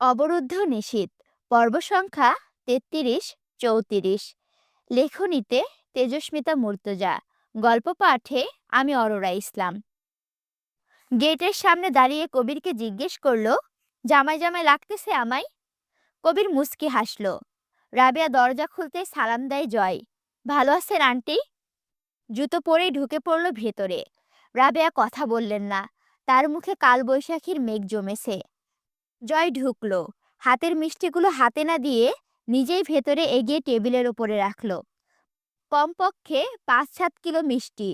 অবরুদ্ধ নিশীথ পর্ব সংখ্যা তেত্রিশ চৌত্রিশ। লেখনীতে তেজস্মিতা মুর্তজা। গল্প পাঠে আমি অরোরা ইসলাম। গেটের সামনে দাঁড়িয়ে কবিরকে জিজ্ঞেস করল, জামাই জামাই লাগতেছে আমায়? কবির মুস্কি হাসলো, রাবেয়া দরজা খুলতে সালাম দেয় জয়। ভালো আছেন আন্টি? জুতো পরেই ঢুকে পড়ল ভেতরে। রাবেয়া কথা বললেন না, তার মুখে কালবৈশাখীর মেঘ জমেছে। জয় ঢুকল। হাতের মিষ্টিগুলো হাতে না দিয়ে নিজেই ভেতরে এগিয়ে টেবিলের উপরে রাখল। কমপক্ষে পাঁচ সাত কিলো মিষ্টি।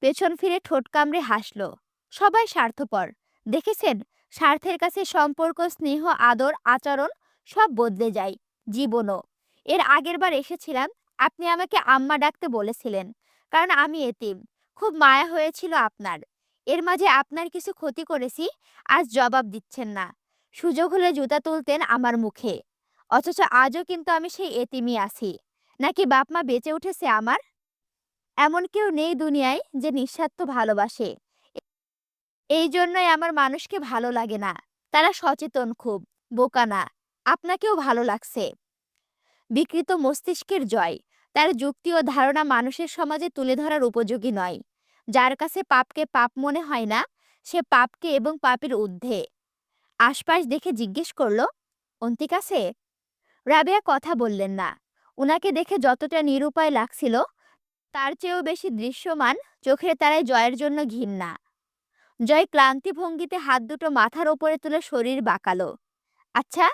পেছন ফিরে ঠোঁট কামড়ে হাসলো। সবাই স্বার্থপর। দেখেছেন, স্বার্থের কাছে সম্পর্ক, স্নেহ, আদর, আচরণ সব বদলে যায়। জীবনও। এর আগের বার এসেছিলাম, আপনি আমাকে আম্মা ডাকতে বলেছিলেন, কারণ আমি এতিম। খুব মায়া হয়েছিল আপনার। এর মাঝে আপনার কিছু ক্ষতি করেছি, আজ জবাব দিচ্ছেন না। সুযোগ হলে জুতা তুলতেন আমার মুখে। অথচ আজও কিন্তু আমি সেই এতিমি আছি। নাকি বাপ মা বেঁচে উঠেছে আমার? এমন কেউ নেই দুনিয়ায় যে নিঃস্বার্থ ভালোবাসে। এই জন্যই আমার মানুষকে ভালো লাগে না। তারা সচেতন খুব, বোকা না। আপনাকেও ভালো লাগছে। বিকৃত মস্তিষ্কের জয়। তার যুক্তি ও ধারণা মানুষের সমাজে তুলে ধরার উপযোগী নয়। যার কাছে পাপকে পাপ মনে হয় না, সে পাপকে এবং পাপের ঊর্ধ্বে। আশপাশ দেখে জিজ্ঞেস করল, অন্তিক আছে? রাবেয়া কথা বললেন না। উনাকে দেখে যতটা নিরুপায় লাগছিল, তার চেয়েও বেশি দৃশ্যমান চোখের তারায় জয়ের জন্য ঘৃণা। জয় ক্লান্তি ভঙ্গিতে হাত দুটো মাথার ওপরে তুলে শরীর বাঁকালো। আচ্ছা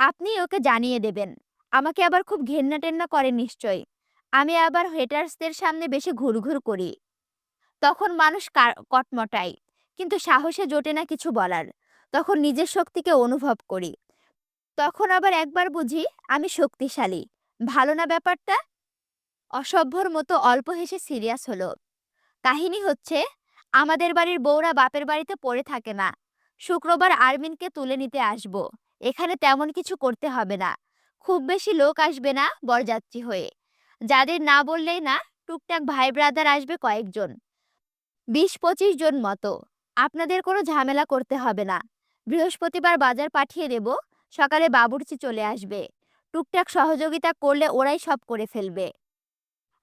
আপনি ওকে জানিয়ে দেবেন। আমাকে আবার খুব ঘেন্না টেন্না করে নিশ্চয় আমি আবার হেটার্সদের সামনে বেশি ঘুরঘুর করি। তখন মানুষ কটমটায়, কিন্তু সাহসে জোটে না কিছু বলার। তখন নিজের শক্তিকে অনুভব করি। তখন আবার একবার বুঝি আমি শক্তিশালী। ভালো না ব্যাপারটা? অসভ্যর মতো অল্প হেসে সিরিয়াস হলো। কাহিনী হচ্ছে, আমাদের বাড়ির বউরা বাপের বাড়িতে পড়ে থাকে না। শুক্রবার আরমিনকে তুলে নিতে আসব। এখানে তেমন কিছু করতে হবে না। খুব বেশি লোক আসবে না বরযাত্রী হয়ে। যাদের না বললেই না, টুকটাক ভাই ব্রাদার আসবে কয়েকজন। বিশ পঁচিশ জন মতো। আপনাদের কোনো ঝামেলা করতে হবে না। বৃহস্পতিবার বাজার পাঠিয়ে দেব, সকালে বাবুর্চি চলে আসবে। টুকটাক সহযোগিতা করলে ওরাই সব করে ফেলবে।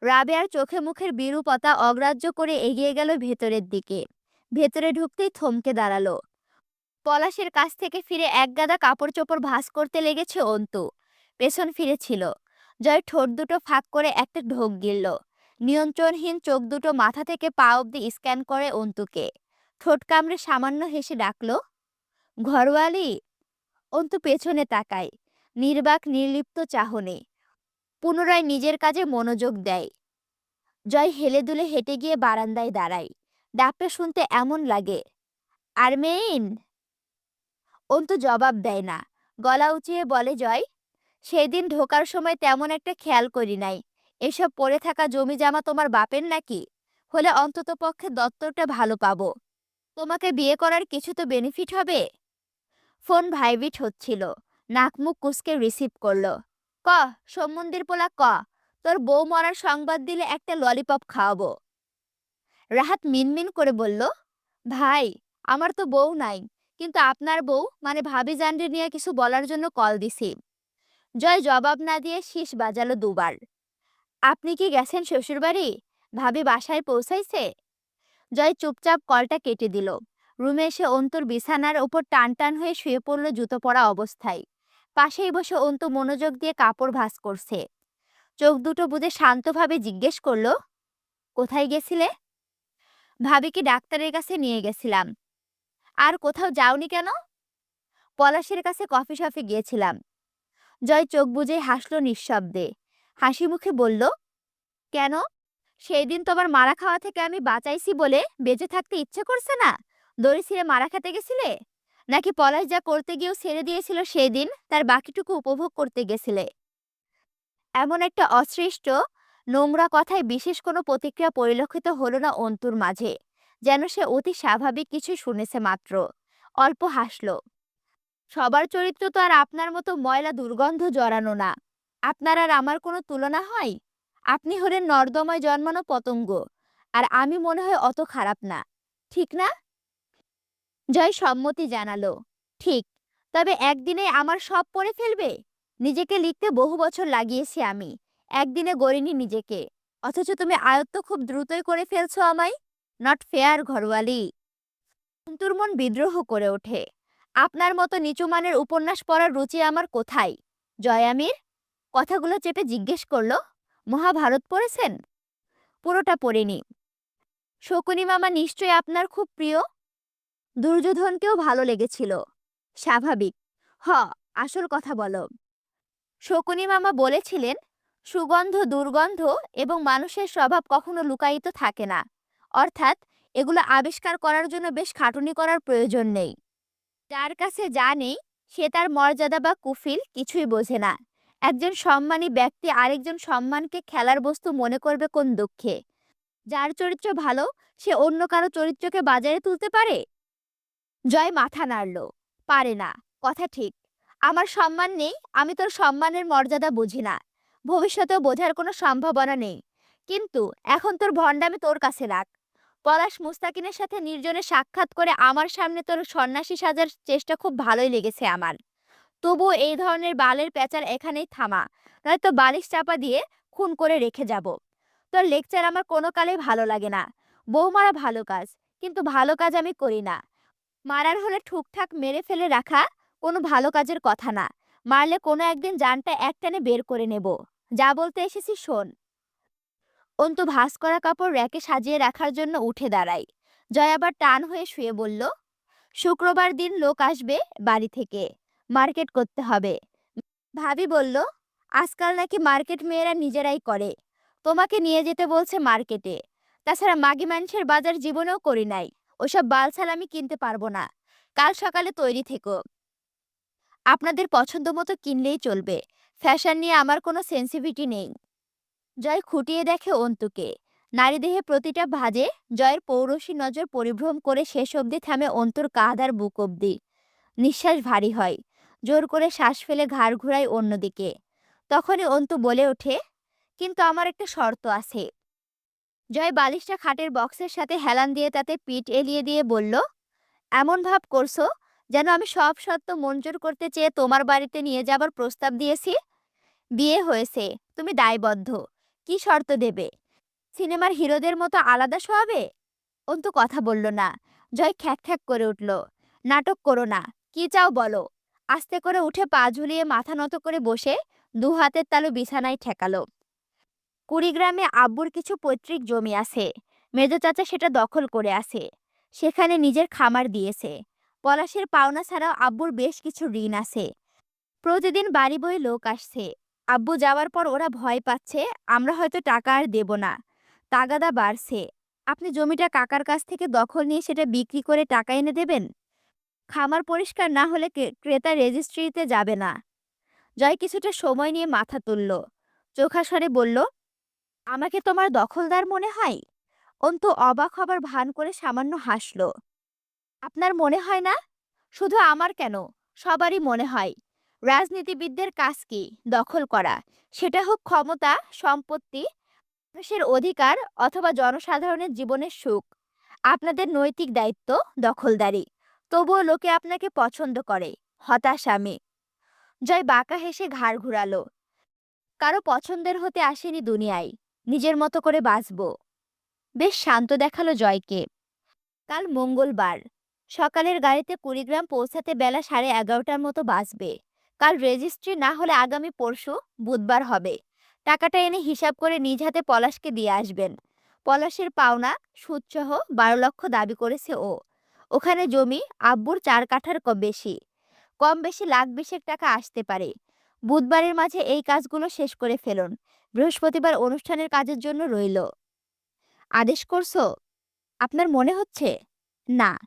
রাবেয়ার চোখে মুখের বিরূপতা অগ্রাহ্য করে এগিয়ে গেল ভেতরের দিকে। ভেতরে ঢুকতেই থমকে দাঁড়াল। পলাশের কাছ থেকে ফিরে এক গাদা কাপড় চোপড় ভাঁজ করতে লেগেছে অন্তু। পেছন ফিরেছিল। জয় ঠোঁট দুটো ফাঁক করে একটা ঢোক গিলল। নিয়ন্ত্রণহীন চোখ দুটো মাথা থেকে পা অব্দি স্ক্যান করে অন্তুকে। ঠোঁট কামড়ে সামান্য হেসে ডাকলো ঘরওয়ালি অন্তু পেছনে তাকায়, নির্বাক, নির্লিপ্ত চাহনে। পুনরায় নিজের কাজে মনোযোগ দেয়। জয় হেলে দুলে হেঁটে গিয়ে বারান্দায় দাঁড়ায়। ডাকটা শুনতে এমন লাগে আর মেইন অন্তু জবাব দেয় না। গলা উঁচিয়ে বলে, জয়, সেদিন ঢোকার সময় তেমন একটা খেয়াল করি নাই। এসব পড়ে থাকা জমি জামা তোমার বাপের নাকি? হলে অন্তত পক্ষে দত্তরটা ভালো পাবো। তোমাকে বিয়ে করার কিছু তো বেনিফিট হবে? ফোন ভাইব্রেট হচ্ছিল। নাকমুখ কুসকে রিসিভ করল, ক, সম্বন্ধীর পোলা ক, তোর বউ মরার সংবাদ দিলে একটা ললিপপ খাওয়াবো। রাহাত মিনমিন করে বলল, ভাই, আমার তো বউ নাই, কিন্তু আপনার বউ মানে ভাবি জানরে নিয়ে কিছু বলার জন্য কল দিছি। জয় জবাব না দিয়ে শীষ বাজালো দুবার। আপনি কি গেছেন শ্বশুরবাড়ি? ভাবি বাসায় পৌঁছাইছে? জয় চুপচাপ কলটা কেটে দিল। রুমে এসে অন্তর বিছানার ওপর টান টান হয়ে শুয়ে পড়ল জুতো পরা অবস্থায়। পাশেই বসে অন্তু মনোযোগ দিয়ে কাপড় ভাঁজ করছে। চোখ দুটো বুঝে শান্তভাবে জিজ্ঞেস করল, কোথায় গেছিলে? ভাবিকে ডাক্তারের কাছে নিয়ে গেছিলাম। আর কোথাও যাওনি কেন? পলাশের কাছে কফি শপে গিয়েছিলাম। জয় চোখ বুজে হাসলো নিঃশব্দে। হাসি মুখে বলল, কেন? সেই দিন তোমার মারা খাওয়া থেকে আমি বাঁচাইছি বলে বেঁচে থাকতে ইচ্ছে করছে না? দড়ি ছিঁড়ে মারা খেতে গেছিলে? নাকি পলাশ যা করতে গিয়েও ছেড়ে দিয়েছিল সেই দিন তার বাকিটুকু উপভোগ করতে গেছিলে? এমন একটা অসৃষ্ট, নোংরা কথায় বিশেষ কোনো প্রতিক্রিয়া পরিলক্ষিত হলো না অন্তুর মাঝে, যেন সে অতি স্বাভাবিক কিছু শুনেছে মাত্র। অল্প হাসল, সবার চরিত্র তো আর আপনার মতো ময়লা দুর্গন্ধ জড়ানো না। আপনার আর আমার কোনো তুলনা হয়? আপনি হলেন নর্দমায় জন্মানো পতঙ্গ, আর আমি মনে হয় অত খারাপ না। ঠিক না? জয় সম্মতি জানালো। ঠিক, তবে একদিনে আমার সব পড়ে ফেলবে? নিজেকে লিখতে বহু বছর লাগিয়েছি আমি। একদিনে গড়িনি নিজেকে। অথচ তুমি আয়ত্ত খুব দ্রুতই করে ফেলছো আমায়। নট ফেয়ার ঘরওয়ালি অন্তুর মন বিদ্রোহ করে ওঠে। আপনার মতো নিচু মানের উপন্যাস পড়ার রুচি আমার কোথায়? জয় জয়ামির কথাগুলো চেপে জিজ্ঞেস করল, মহাভারত পড়েছেন? পুরোটা পড়িনি। শকুনি মামা নিশ্চয়ই আপনার খুব প্রিয়। দুর্যোধনকেও ভালো লেগেছিল। স্বাভাবিক। হ, আসল কথা বলো। শকুনি মামা বলেছিলেন, সুগন্ধ দুর্গন্ধ এবং মানুষের স্বভাব কখনো লুকায়িত থাকে না। অর্থাৎ, এগুলো আবিষ্কার করার জন্য বেশ খাটুনি করার প্রয়োজন নেই। যার কাছে যা নেই, সে তার মর্যাদা বা কুফিল কিছুই বোঝে না। একজন সম্মানী ব্যক্তি আরেকজন সম্মানকে খেলার বস্তু মনে করবে কোন দুঃখে? যার চরিত্র ভালো, সে অন্য কারও চরিত্রকে বাজারে তুলতে পারে? জয় মাথা নাড়ল। পারে না, কথা ঠিক। আমার সম্মান নেই, আমি তোর সম্মানের মর্যাদা বুঝি না। ভবিষ্যতেও বোঝার কোনো সম্ভাবনা নেই। কিন্তু এখন তোর ভণ্ডামি তোর কাছে রাখ। পলাশ মুস্তাকিনের সাথে নির্জনে সাক্ষাৎ করে আমার সামনে তোর সন্ন্যাসী সাজার চেষ্টা খুব ভালোই লেগেছে আমার। তবুও এই ধরনের বালের প্যাচার এখানেই থামা। নয়তো বালিশ চাপা দিয়ে খুন করে রেখে যাব। তোর লেকচার আমার কোনো কালেই ভালো লাগে না। বউ মারা ভালো কাজ, কিন্তু ভালো কাজ আমি করি না। মারার হলে ঠুকঠাক মেরে ফেলে রাখা কোনো ভালো কাজের কথা না। মারলে কোনো একদিন জানটা একটানে বের করে নেব। যা বলতে এসেছি শোন। অন্তু ভাস করা কাপড় র্যাকে সাজিয়ে রাখার জন্য উঠে দাঁড়াই জয় আবার টান হয়ে শুয়ে বলল, শুক্রবার দিন লোক আসবে বাড়ি থেকে। মার্কেট করতে হবে। ভাবি বলল, আজকাল নাকি মার্কেট মেয়েরা নিজেরাই করে। তোমাকে নিয়ে যেতে বলছে মার্কেটে। তাছাড়া মাগি মানুষের বাজার জীবনেও করি নাই। ওসব বালছাল আমি কিনতে পারব না। কাল সকালে তৈরি থেকো। আপনাদের পছন্দ মতো কিনলেই চলবে। ফ্যাশন নিয়ে আমার কোনো সেন্সিভিটি নেই। জয় খুঁটিয়ে দেখে অন্তুকে। নারী দেহে প্রতিটা ভাজে জয়ের পৌরসী নজর পরিভ্রম করে শেষ অবধি থামে অন্তুর কাঁধ আর বুক অবধি। নিঃশ্বাস ভারী হয়। জোর করে শ্বাস ফেলে ঘাড় ঘুরায় অন্যদিকে। তখনই অন্তু বলে ওঠে, কিন্তু আমার একটা শর্ত আছে। জয় বালিশটা খাটের বক্সের সাথে হেলান দিয়ে তাতে পিঠ এলিয়ে দিয়ে বলল, এমন ভাব করছ যেন আমি সব সত্য মঞ্জুর করতে চেয়ে তোমার বাড়িতে নিয়ে যাবার প্রস্তাব দিয়েছি? বিয়ে হয়েছে, তুমি দায়বদ্ধ, কি শর্ত দেবে? সিনেমার হিরোদের মতো আলাদা শোয়াবে? অন্তু কথা বলল না। জয় খ্যাক খ্যাক করে উঠল, নাটক করো না, কি চাও বলো? আস্তে করে উঠে পা ঝুলিয়ে মাথা নত করে বসে দু হাতের তালু বিছানায় ঠেকালো। কুড়িগ্রামে আব্বুর কিছু পৈতৃক জমি আছে। মেজো চাচা সেটা দখল করে আছে। সেখানে নিজের খামার দিয়েছে। পলাশের পাওনা ছাড়াও আব্বুর বেশ কিছু ঋণ আছে। প্রতিদিন বাড়ি বই লোক আসছে। আব্বু যাওয়ার পর ওরা ভয় পাচ্ছে, আমরা হয়তো টাকা আর দেব না। তাগাদা বাড়ছে। আপনি জমিটা কাকার কাছ থেকে দখল নিয়ে সেটা বিক্রি করে টাকা এনে দেবেন? খামার পরিষ্কার না হলে ক্রেতা রেজিস্ট্রিতে যাবে না। জয় কিছুটা সময় নিয়ে মাথা তুলল। চোখাস্বরে বলল আমাকে তোমার দখলদার মনে হয়? অন্তু অবাক হবার ভান করে সামান্য হাসল। আপনার মনে হয় না? শুধু আমার কেন? সবারই মনে হয়। রাজনীতিবিদদের কাজ কি? দখল করা। সেটা হোক ক্ষমতা, সম্পত্তি, মানুষের অধিকার অথবা জনসাধারণের জীবনের সুখ। আপনাদের নৈতিক দায়িত্ব দখলদারি। তবুও লোকে আপনাকে পছন্দ করে। হতাশ আমি। জয় বাঁকা হেসে ঘাড় ঘুরালো। কারও পছন্দের হতে আসেনি দুনিয়ায়। নিজের মতো করে বাঁচব। বেশ শান্ত দেখাল জয়কে। কাল মঙ্গলবার। সকালের গাড়িতে কুড়িগ্রাম পৌঁছাতে বেলা সাড়ে এগারোটার মতো বাঁচবে কাল রেজিস্ট্রি না হলে আগামী পরশু, বুধবার হবে। টাকাটা এনে হিসাব করে নিজ হাতে পলাশকে দিয়ে আসবেন। পলাশের পাওনা, সুদসহ বারো লক্ষ দাবি করেছে ও। ওখানে জমি, আব্বুর চার কাঠার বেশি। কম বেশি লাখ বিশেক টাকা আসতে পারে। বুধবারের মাঝে এই কাজগুলো শেষ করে ফেলুন। বৃহস্পতিবার অনুষ্ঠানের কাজের জন্য রইল। আদেশ করছ? আপনার মনে হচ্ছে? না।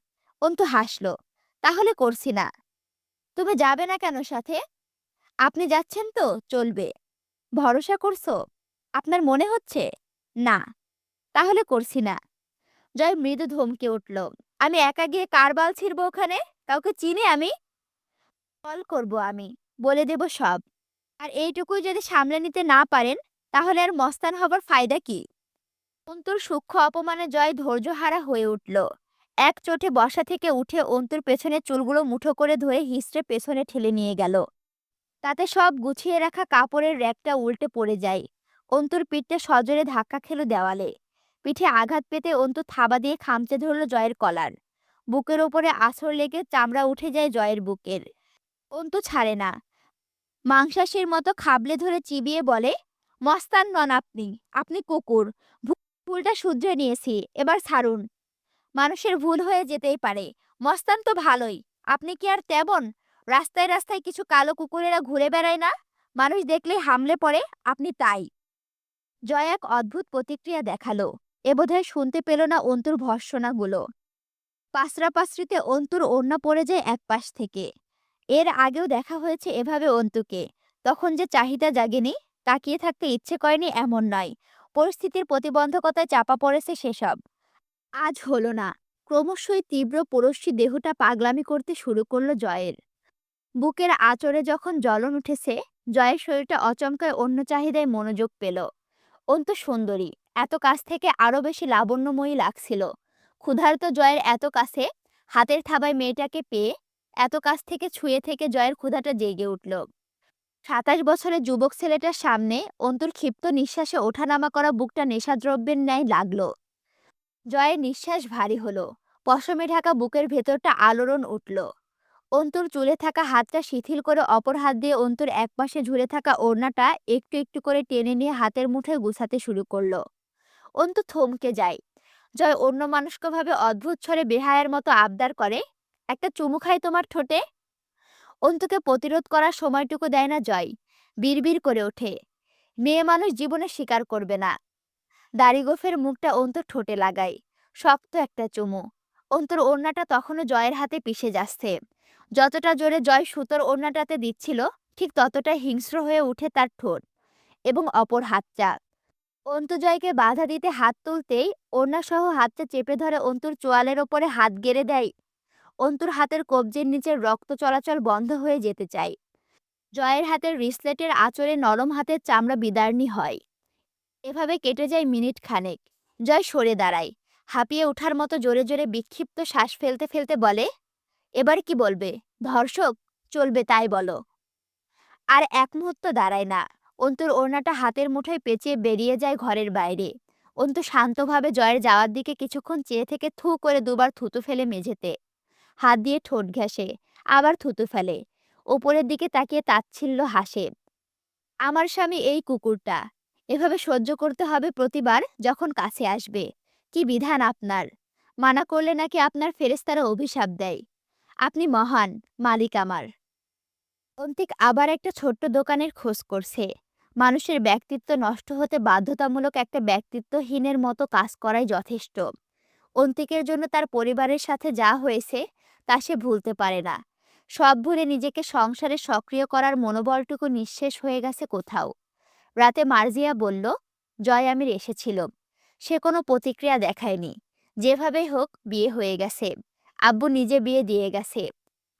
অন্তু হাসলো। তাহলে করছি না। তুমি যাবে না কেন সাথে? আপনি যাচ্ছেন তো, চলবে। ভরসা করছ? আপনার মনে হচ্ছে? না। তাহলে করছি না। জয় মৃদু ধমকে উঠল। আমি একা গিয়ে কার বাল ছিড়ব ওখানে? কাউকে চিনি আমি? কল করব আমি। বলে দেব সব। আর এইটুকুই যদি সামলে নিতে না পারেন তাহলে আর মস্তান হবার ফায়দা কি? অন্তুর সূক্ষ্ম অপমানে জয় ধৈর্যহারা হয়ে উঠল। এক চোটে বসা থেকে উঠে অন্তুর পেছনে চুলগুলো মুঠো করে ধরে হিস্ট্রে পেছনে ঠেলে নিয়ে গেল। তাতে সব গুছিয়ে রাখা কাপড়ের র্যাকটা উল্টে পড়ে যায়। অন্তুর পিঠটা সজোরে ধাক্কা খেলো দেওয়ালে। পিঠে আঘাত পেতে অন্তু থাবা দিয়ে খামচে ধরল জয়ের কলার। বুকের ওপরে আছর লেগে চামড়া উঠে যায় জয়ের বুকের। অন্তু ছাড়ে না। মাংসাশীর মতো খাবলে ধরে চিবিয়ে বলে মস্তান নন আপনি আপনি কুকুর। ভুলটা শুধরে নিয়েছি, এবার ছাড়ুন। মানুষের ভুল হয়ে যেতেই পারে। মস্তান তো ভালোই, আপনি কি আর তেমন? রাস্তায় রাস্তায় কিছু কালো কুকুরেরা ঘুরে বেড়ায় না? মানুষ দেখলেই হামলে পড়ে, আপনি তাই। জয় এক অদ্ভুত প্রতিক্রিয়া দেখাল, এ বোধহয় শুনতে পেল না অন্তুর ভর্সনাগুলো। পাসরাপাসরিতে অন্তুর ওড়না পড়ে যায় এক পাশ থেকে। এর আগেও দেখা হয়েছে এভাবে অন্তুকে, তখন যে চাহিদা জাগেনি তাকিয়ে থাকতে ইচ্ছে করেনি এমন নয়। পরিস্থিতির প্রতিবন্ধকতায় চাপা পড়েছে সেসব। আজ হলো না। ক্রমশই তীব্র পরশ্রী দেহটা পাগলামি করতে শুরু করল জয়ের। বুকের আচরে যখন জ্বলন উঠেছে, জয়ের শরীরটা অচমকায় অন্য চাহিদায় মনোযোগ পেল। অন্ত সুন্দরী। এত কাছ থেকে আরও বেশি লাবণ্যময়ী লাগছিল। ক্ষুধার্ত জয়ের এত কাছে, হাতের থাবায় মেয়েটাকে পেয়ে, এত কাছ থেকে ছুঁয়ে থেকে জয়ের ক্ষুধাটা জেগে উঠল। সাতাশ বছরের যুবক ছেলেটার সামনে অন্তুর ক্ষিপ্ত নিঃশ্বাসে ওঠানামা করা বুকটা নেশাদ্রব্যের ন্যায় লাগল। জয়ের নিঃশ্বাস ভারী হলো। পশমে ঢাকা বুকের ভেতরটা আলোড়ন উঠল। অন্তুর চুলে থাকা হাতটা শিথিল করে অপর হাত দিয়ে অন্তুর একপাশে ঝুলে থাকা ওড়নাটা একটু একটু করে টেনে নিয়ে হাতের মুঠে গুছাতে শুরু করল। অন্তু থমকে যায়। জয় অন্য মানুষকভাবে অদ্ভুত ছড়ে বেহায়ের মতো আবদার করে, একটা চুমু খাই তোমার ঠোঁটে? অন্তুকে প্রতিরোধ করার সময়টুকু দেয় না জয়। বিড়বিড় করে ওঠে। মেয়ে মানুষ জীবনে স্বীকার করবে না। দাড়িগোফের মুখটা অন্তর ঠোঁটে লাগায়। শক্ত একটা চুমু। অন্তর ওড়নাটা তখনও জয়ের হাতে পিষে যাচ্ছে। যতটা জোরে জয় সুতোর ওড়নাটাতে দিচ্ছিল, ঠিক ততটা হিংস্র হয়ে উঠে তার ঠোঁট এবং অপর হাতটা। অন্তু জয়কে বাধা দিতে হাত তুলতেই ওড়নাসহ হাতটা চেপে ধরে অন্তুর চোয়ালের ওপরে হাত গেড়ে দেয় অন্তুর হাতের কবজের নিচের রক্ত চলাচল বন্ধ হয়ে যেতে চাই। জয়ের হাতের রিসলেটের আচরে নরম হাতের চামড়া বিদারণী হয়। এভাবে কেটে যায় মিনিট খানেক। জয় সরে দাঁড়ায়। হাঁপিয়ে ওঠার মতো জোরে জোরে বিক্ষিপ্ত শ্বাস ফেলতে ফেলতে বলে, এবার কি বলবে? ধর্ষক? চলবে তাই বলো। আর এক মুহূর্ত দাঁড়ায় না। অন্তুর ওড়নাটা হাতের মুঠোয় পেঁচিয়ে বেরিয়ে যায় ঘরের বাইরে। অন্তু শান্তভাবে জয়ের যাওয়ার দিকে কিছুক্ষণ চেয়ে থেকে থু করে দুবার থুতু ফেলে মেঝেতে। হাত দিয়ে ঠোঁট ঘেঁষে, আবার থুতু ফেলে। ওপরের দিকে তাকিয়ে তাচ্ছিল্য হাসে, আমার স্বামী এই কুকুরটা, এভাবে সহ্য করতে হবে প্রতিবার যখন কাছে আসবে। কি বিধান আপনার? মানা করলে নাকি আপনার ফেরেস্তারা অভিশাপ দেয়। আপনি মহান মালিক আমার। অন্তিক আবার একটা ছোট্ট দোকানের খোঁজ করছে। মানুষের ব্যক্তিত্ব নষ্ট হতে বাধ্যতামূলক একটা ব্যক্তিত্বহীনের মতো কাজ করাই যথেষ্ট। অন্তিকের জন্য তার পরিবারের সাথে যা হয়েছে তা সে ভুলতে পারে না। সব ভুলে নিজেকে সংসারে সক্রিয় করার মনোবলটুকু নিঃশেষ হয়ে গেছে কোথাও। রাতে মার্জিয়া বলল, জয় আমির এসেছিল সে কোনো প্রতিক্রিয়া দেখায়নি। যেভাবেই হোক, বিয়ে হয়ে গেছে। আব্বু নিজে বিয়ে দিয়ে গেছে।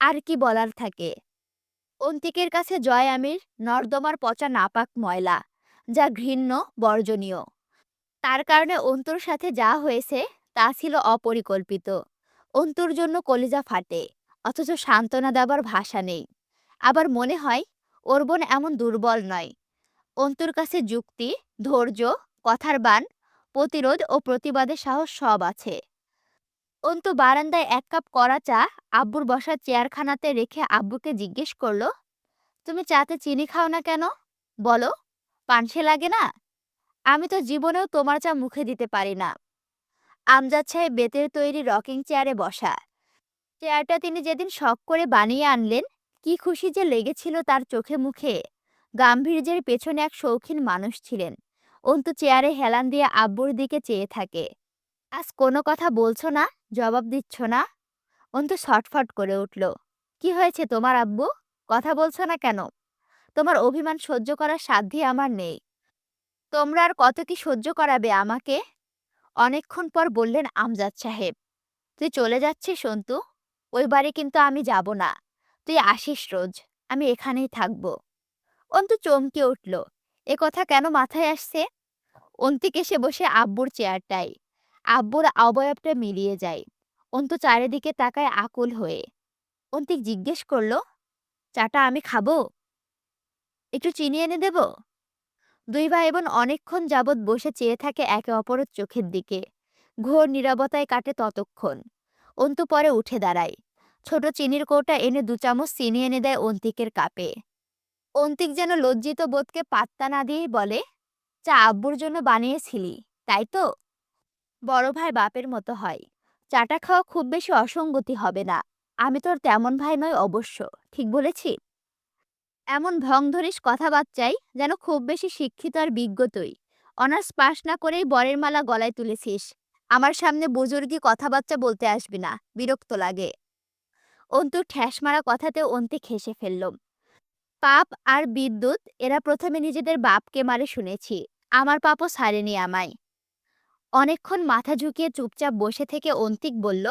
আর কি বলার থাকে? অন্তিকের কাছে জয় আমির নর্দমার পচা নাপাক ময়লা, যা ঘৃণ্য, বর্জনীয়। তার কারণে অন্তর সাথে যা হয়েছে, তা ছিল অপরিকল্পিত। অন্তুর জন্য কলিজা ফাটে, অথচ সান্ত্বনা দেবার ভাষা নেই। আবার মনে হয়, ওর বোন এমন দুর্বল নয়। অন্তুর কাছে যুক্তি, ধৈর্য, কথার বান, প্রতিরোধ ও প্রতিবাদের সাহস সব আছে। অন্তু বারান্দায় এক কাপ কড়া চা আব্বুর বসার চেয়ারখানাতে রেখে আব্বুকে জিজ্ঞেস করল, তুমি চাতে চিনি খাও না কেন? বলো, পানসে লাগে না? আমি তো জীবনেও তোমার চা মুখে দিতে পারি না। আমজাদ সাহেব বেতের তৈরি রকিং চেয়ারে বসা। চেয়ারটা তিনি যেদিন শখ করে বানিয়ে আনলেন, কি খুশি যে লেগেছিল তার চোখে মুখে। গাম্ভীর্যের পেছনে এক শৌখিন মানুষ ছিলেন। অন্তু চেয়ারে হেলান দিয়ে আব্বুর দিকে চেয়ে থাকে। আজ কোনো কথা বলছো না? জবাব দিচ্ছ না? অন্তু ছটফট করে উঠল। কি হয়েছে তোমার আব্বু? কথা বলছো না কেন? তোমার অভিমান সহ্য করার সাধ্যই আমার নেই। তোমরা আর কত কি সহ্য করাবে আমাকে? অনেকক্ষণ পর বললেন, আমজাদ সাহেব, তুই চলে যাচ্ছিস সন্তু? ওই বাড়ি কিন্তু আমি যাব না। তুই আসিস রোজ, আমি এখানেই থাকব। অন্তু চমকে উঠল। এ কথা কেন মাথায় আসছে? অন্তিক এসে বসে আব্বুর চেয়ারটায়। আব্বুর অবয়বটা মিলিয়ে যায়। অন্তু চারিদিকে তাকায় আকুল হয়ে। অন্তিক জিজ্ঞেস করল, চাটা আমি খাব? একটু চিনি এনে দেব? দুই ভাই বোন অনেকক্ষণ যাবৎ বসে চেয়ে থাকে একে অপরের চোখের দিকে। ঘোর নীরবতায় কাটে ততক্ষণ। অন্তু পরে উঠে দাঁড়ায়। ছোট চিনির কৌটা এনে দু চামচ চিনি এনে দেয় অন্তিকের কাপে। অন্তিক যেন লজ্জিত বোধকে পাত্তা না দিয়েই বলে, চা আব্বুর জন্য বানিয়েছিলি, তাই তো? বড় ভাই বাপের মতো হয়। চাটা খাওয়া খুব বেশি অসঙ্গতি হবে না। আমি তোর তেমন ভাই নয় অবশ্য, ঠিক বলেছি এমন ভং ধরিস কথাবার্তায় যেন খুব বেশি শিক্ষিত আর বিজ্ঞ তুই। অনার্স পাশ না করেই বরের মালা গলায় তুলেছিস। আমার সামনে বুজুর্গি কথাবার্তা বলতে আসবি না, বিরক্ত লাগে। অন্তু ঠ্যাস মারা কথাতে অন্তি খেসে ফেলল। পাপ আর বিদ্যুৎ, এরা প্রথমে নিজেদের বাপকে মারে শুনেছি। আমার পাপও ছাড়েনি আমায়। অনেকক্ষণ মাথা ঝুঁকিয়ে চুপচাপ বসে থেকে অন্তিক বলল,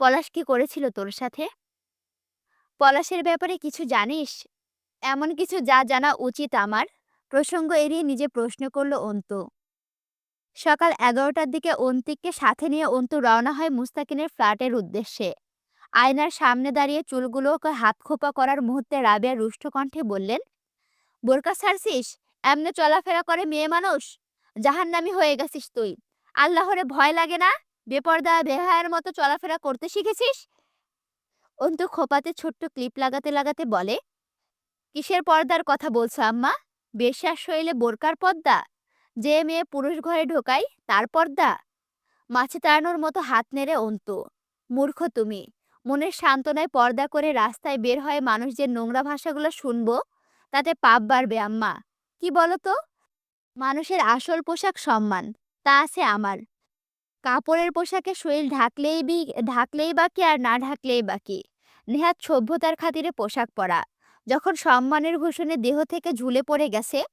পলাশ কি করেছিল তোর সাথে? পলাশের ব্যাপারে কিছু জানিস? এমন কিছু যা জানা উচিত আমার? প্রসঙ্গ এড়িয়ে নিজে প্রশ্ন করল অন্তু। সকাল এগারোটার দিকে অন্তিককে সাথে নিয়ে অন্তু রওনা হয় মুস্তাকিনের ফ্ল্যাটের উদ্দেশ্যে। আয়নার সামনে দাঁড়িয়ে চুলগুলোকে হাত খোপা করার মুহূর্তে রাবেয়া রুষ্ট কণ্ঠে বললেন, বোরকা ছাড়ছিস? এমনে চলাফেরা করে মেয়ে মানুষ? জাহান্নামি হয়ে গেছিস তুই। আল্লাহরে ভয় লাগে না? বেপর্দা, বেহায়ের মতো চলাফেরা করতে শিখেছিস? অন্তু খোপাতে ছোট্ট ক্লিপ লাগাতে লাগাতে বলে কিসের পর্দার কথা বলছো, আম্মা? বেশ্যার শৈলে বোরকার পর্দা? যে মেয়ে পুরুষ ঘরে ঢোকাই তার পর্দা? মাছে তাড়ানোর মতো হাত নেড়ে অন্তু। মূর্খ তুমি, মনের সান্ত্বনায় পর্দা করে রাস্তায় বের হয়ে মানুষ যে নোংরা ভাষাগুলো শুনব, তাতে পাপ বাড়বে, আম্মা। কি বলো তো মানুষের আসল পোশাক সম্মান, তা আছে আমার। কাপড়ের পোশাকে শরীর ঢাকলেই বি, ঢাকলেই বাকি আর না ঢাকলেই বাকি। নেহাত সভ্যতার খাতিরে পোশাক পরা। যখন সম্মানের ভূষণে দেহ থেকে ঝুলে পড়ে গেছে,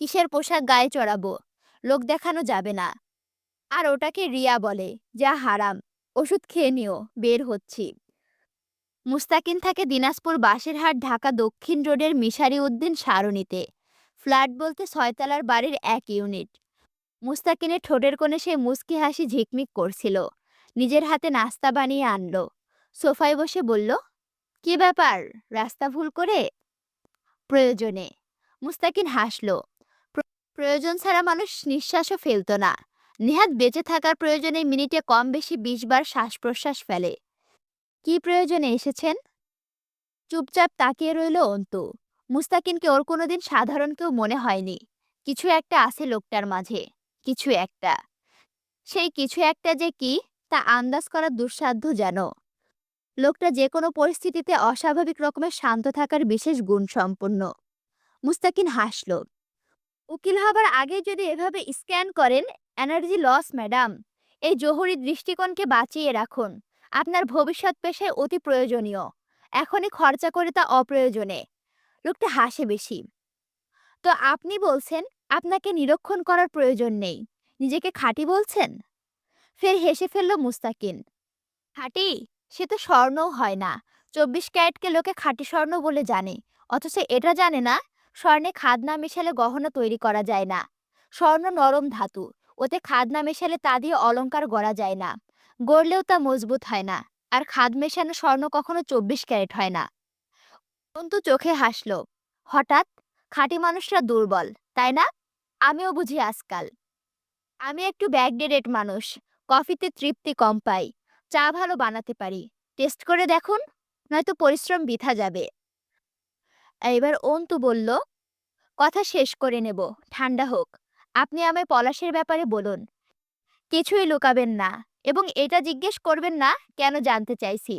কিসের পোশাক গায়ে চড়াবো? লোক দেখানো যাবে না। আর ওটাকে রিয়া বলে, যা হারাম, ওষুধ খেয়ে নিও, বের হচ্ছি। মুস্তাকিন থাকে দিনাজপুর বাসেরহাট ঢাকা দক্ষিণ রোডের মিশারি উদ্দিন সারণীতে। ফ্ল্যাট বলতে ছয়তলার বাড়ির এক ইউনিট। মুস্তাকিনের ঠোঁটের কোণে সে মুস্কি হাসি ঝিকমিক করছিল। নিজের হাতে নাস্তা বানিয়ে আনলো। সোফায় বসে বলল কি ব্যাপার? রাস্তা ভুল করে? প্রয়োজনে। মুস্তাকিন হাসল। প্রয়োজন ছাড়া মানুষ নিঃশ্বাসও ফেলত না। নেহাত বেঁচে থাকার প্রয়োজনে মিনিটে কম বেশি বিশ বার শ্বাস প্রশ্বাস ফেলে। কি প্রয়োজনে এসেছেন? চুপচাপ তাকিয়ে রইল অন্তু। মুস্তাকিনকে ওর কোনোদিন সাধারণ কেউ মনে হয়নি। কিছু একটা আছে লোকটার মাঝে। কিছু একটা। সেই কিছু একটা যে কি, তা আন্দাজ করা দুঃসাধ্য যেন। লোকটা যে কোনো পরিস্থিতিতে অস্বাভাবিক রকমের শান্ত থাকার বিশেষ গুণ সম্পন্ন। মুস্তাকিন হাসল, উকিল হবার আগে যদি এভাবে স্ক্যান করেন, এনার্জি লস, ম্যাডাম। এই জহুরি দৃষ্টিকোণকে বাঁচিয়ে রাখুন। আপনার ভবিষ্যৎ পেশায় অতি প্রয়োজনীয়। এখনই খরচা করে তা অপ্রয়োজনে। লোকটা হাসে বেশি, তো আপনি বলছেন আপনাকে নিরীক্ষণ করার প্রয়োজন নেই। নিজেকে খাঁটি বলছেন? ফের হেসে ফেলল মুস্তাকিন, খাঁটি? সে তো স্বর্ণও হয় না। চব্বিশ ক্যারেটকে লোকে খাঁটি স্বর্ণ বলে জানে। অথচ এটা জানে না, স্বর্ণে খাদ না মেশালে গহনা তৈরি করা যায় না। স্বর্ণ নরম ধাতু, ওতে খাদ না মেশালে তা দিয়ে অলঙ্কার গড়া যায় না। গড়লেও তা মজবুত হয় না, আর খাদ মেশানো স্বর্ণ কখনো চব্বিশ ক্যারেট হয় না। অন্তু চোখে হাসল, হঠাৎ? খাঁটি মানুষরা দুর্বল, তাই না? আমিও বুঝি আজকাল। আমি একটু ব্যাকডেটেড মানুষ, কফিতে তৃপ্তি কম পাই। চা ভালো বানাতে পারি। টেস্ট করে দেখুন, নয়তো পরিশ্রম বৃথা যাবে। এবার অন্তু বলল, কথা শেষ করে নেব, ঠান্ডা হোক। আপনি আমায় পলাশের ব্যাপারে বলুন। কিছুই লুকাবেন না এবং এটা জিজ্ঞেস করবেন না, কেন জানতে চাইছি?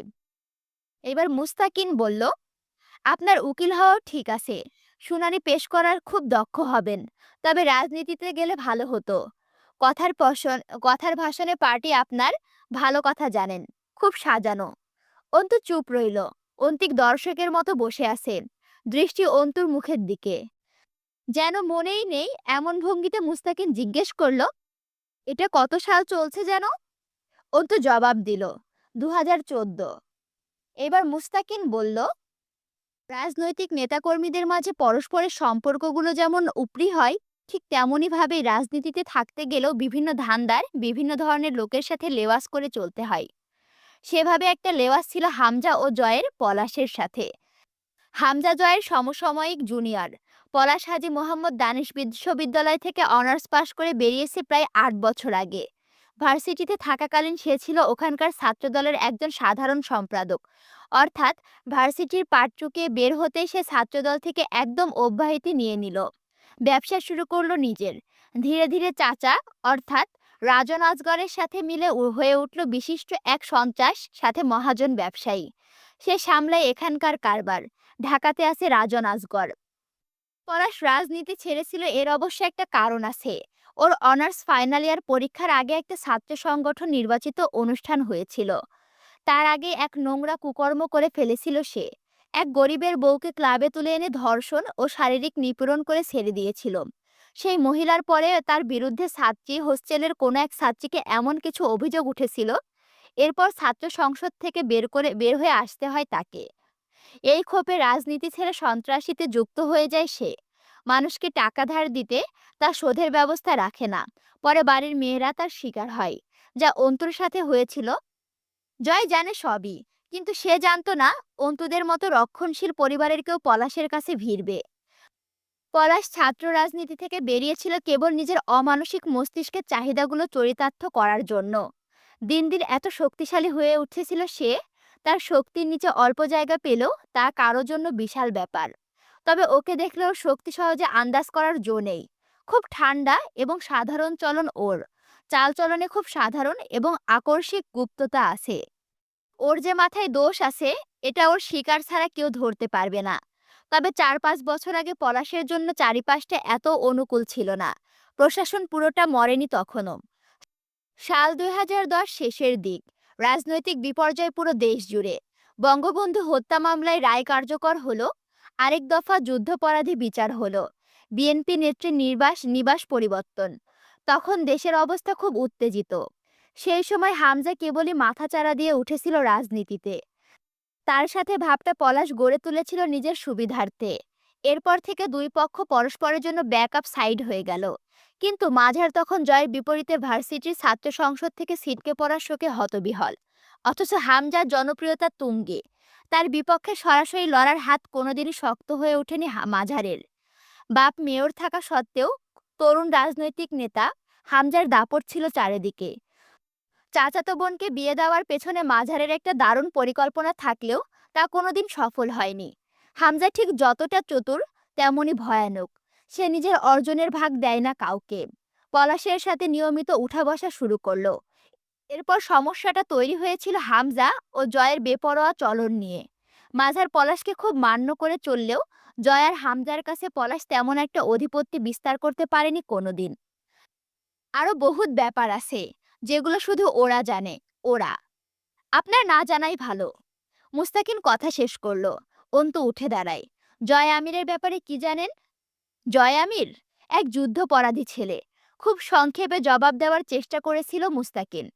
এবার মুস্তাকিন বলল, আপনার উকিল হওয়াও ঠিক আছে। শুনানি পেশ করার খুব দক্ষ হবেন, তবে রাজনীতিতে গেলে ভালো হতো। কথার কথার ভাষণে পার্টি আপনার ভালো কথা জানেন, খুব সাজানো। অন্তু চুপ রইল, অন্তিক দর্শকের মতো বসে আছে দৃষ্টি অন্তুর মুখের দিকে। যেন মনেই নেই, এমন ভঙ্গিতে মুস্তাকিন জিজ্ঞেস করল, এটা কত সাল চলছে যেন? অন্তু জবাব দিল দু হাজার চোদ্দ। এবার মুস্তাকিন বলল, রাজনৈতিক নেতাকর্মীদের মাঝে পরস্পরের সম্পর্কগুলো যেমন উপরি হয় ঠিক তেমনইভাবে রাজনীতিতে থাকতে গেলেও বিভিন্ন ধান্দার, বিভিন্ন ধরনের লোকের সাথে লেওয়াস করে চলতে হয়। সেভাবে একটা লেওয়াজ ছিল হামজা ও জয়ের পলাশের সাথে। হামজা জয়ের সমসাময়িক জুনিয়র। পলাশ হাজি মোহাম্মদ দানিশ বিশ্ববিদ্যালয় থেকে অনার্স পাশ করে বেরিয়েছে প্রায় আট বছর আগে। ভার্সিটিতে থাকাকালীন সে ছিল ওখানকার ছাত্রদলের একজন সাধারণ সম্পাদক। অর্থাৎ ভার্সিটির পাঠ চুকিয়ে বের হতেই সে ছাত্রদল থেকে একদম অব্যাহতি নিয়ে নিল। ব্যবসা শুরু করল নিজের। ধীরে ধীরে চাচা অর্থাৎ রাজন আজগরের সাথে মিলে হয়ে উঠল বিশিষ্ট এক সন্ত্রাস, সাথে মহাজন ব্যবসায়ী। সে সামলায় এখানকার কারবার। ঢাকাতে আছে রাজন আজগর। পলাশ রাজনীতি ছেড়েছিল এর অবশ্য একটা কারণ আছে। ওর অনার্স ফাইনাল ইয়ার পরীক্ষার আগে একটা ছাত্র সংগঠন নির্বাচিত অনুষ্ঠান হয়েছিল। তার আগে এক নোংরা কুকর্ম করে ফেলেছিল সে। এক গরিবের বউকে ক্লাবে তুলে এনে ধর্ষণ ও শারীরিক নিপীড়ন করে ছেড়ে দিয়েছিল। সেই মহিলার পরে তার বিরুদ্ধে ছাত্রী হোস্টেলের কোনো এক ছাত্রীকে এমন কিছু অভিযোগ উঠেছিল? এরপর ছাত্র সংসদ থেকে বের করে, বের হয়ে আসতে হয় তাকে। এই ক্ষোভে রাজনীতি ছেড়ে সন্ত্রাসীতে যুক্ত হয়ে যায় সে। মানুষকে টাকা ধার দিতে তার শোধের ব্যবস্থা রাখে না। পরে বাড়ির মেয়েরা তার শিকার হয়। যা অন্তুর সাথে হয়েছিল? জয় জানে সবই। কিন্তু সে জানতো না অন্তুদের মতো রক্ষণশীল পরিবারের কেউ পলাশের কাছে ভিড়বে। পলাশ ছাত্র রাজনীতি থেকে বেরিয়েছিল কেবল নিজের অমানসিক মস্তিষ্কের চাহিদাগুলো চরিতার্থ করার জন্য। দিন দিন এত শক্তিশালী হয়ে উঠেছিল সে, তার শক্তির নিচে অল্প জায়গা পেলেও তা কারোর জন্য বিশাল ব্যাপার। তবে ওকে দেখলেও শক্তি সহজে আন্দাজ করার জো নেই। খুব ঠান্ডা এবং সাধারণ চলন ওর। চালচলনে খুব সাধারণ এবং আকর্ষিক গুপ্ততা আছে। ওর যে মাথায় দোষ আছে, এটা ওর শিকার ছাড়া কেউ ধরতে পারবে না। তবে চার পাঁচ বছর আগে পলাশের জন্য চারিপাশটা এত অনুকূল ছিল না। প্রশাসন পুরোটা মরেনি তখনও। সাল দুই হাজার দশ শেষের দিক। রাজনৈতিক বিপর্যয় পুরো দেশ জুড়ে। বঙ্গবন্ধু হত্যা মামলায় রায় কার্যকর হলো, আরেক দফা যুদ্ধপরাধী বিচার হলো। বিএনপি নেত্রী নির্বাস নিবাস পরিবর্তন। তখন দেশের অবস্থা খুব উত্তেজিত। সেই সময় হামজা কেবলই মাথাচাড়া দিয়ে উঠেছিল রাজনীতিতে। তার সাথে ভাবটা পলাশ গড়ে তুলেছিল নিজের সুবিধার্থে। এরপর থেকে দুই পক্ষ পরস্পরের জন্য ব্যাকআপ সাইড হয়ে গেল। কিন্তু মাঝার তখন জয়ের বিপরীতে ভার্সিটির ছাত্র সংসদ থেকে ছিটকে পড়ার শোকে হতবিহল। অথচ হামজার জনপ্রিয়তা তুঙ্গে। তার বিপক্ষে সরাসরি লড়ার হাত কোনোদিনই শক্ত হয়ে ওঠেনি মাঝারের। বাপ মেয়র থাকা সত্ত্বেও তরুণ রাজনৈতিক নেতা হামজার দাপট ছিল চারিদিকে। চাচাতো বোনকে বিয়ে দেওয়ার পেছনে মাঝারের একটা দারুণ পরিকল্পনা থাকলেও তা কোনোদিন সফল হয়নি। হামজা ঠিক যতটা চতুর, তেমনই ভয়ানক। সে নিজের অর্জনের ভাগ দেয় না কাউকে। পলাশের সাথে নিয়মিত উঠা বসা শুরু করল। এরপর সমস্যাটা তৈরি হয়েছিল হামজা ও জয়ের বেপরোয়া চলন নিয়ে। মাঝার পলাশকে খুব মান্য করে চললেও জয়ার হামজার কাছে পলাশ তেমন একটা অধিপত্য বিস্তার করতে পারেনি কোনোদিন। আরও বহুত ব্যাপার আছে। যেগুলো শুধু ওরা জানে, ওরা। আপনার না জানাই ভালো। মুস্তাকিন কথা শেষ করল, অন্তু উঠে দাঁড়ায়। জয় আমিরের ব্যাপারে কি জানেন? জয় আমির এক যুদ্ধপরাধী ছেলে। খুব সংক্ষেপে জবাব দেওয়ার চেষ্টা করেছিল মুস্তাকিন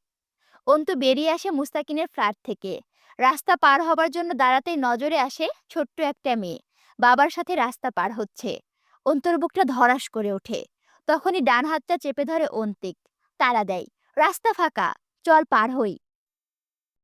অন্তু বেরিয়ে আসে মুস্তাকিনের ফ্ল্যাট থেকে। রাস্তা পার হবার জন্য দাঁড়াতেই নজরে আসে ছোট্ট একটা মেয়ে। বাবার সাথে রাস্তা পার হচ্ছে। অন্তর বুকটা ধরাস করে ওঠে। তখনই ডান হাতটা চেপে ধরে অন্তিক। তারা দেয়। রাস্তা ফাঁকা চল পার হই।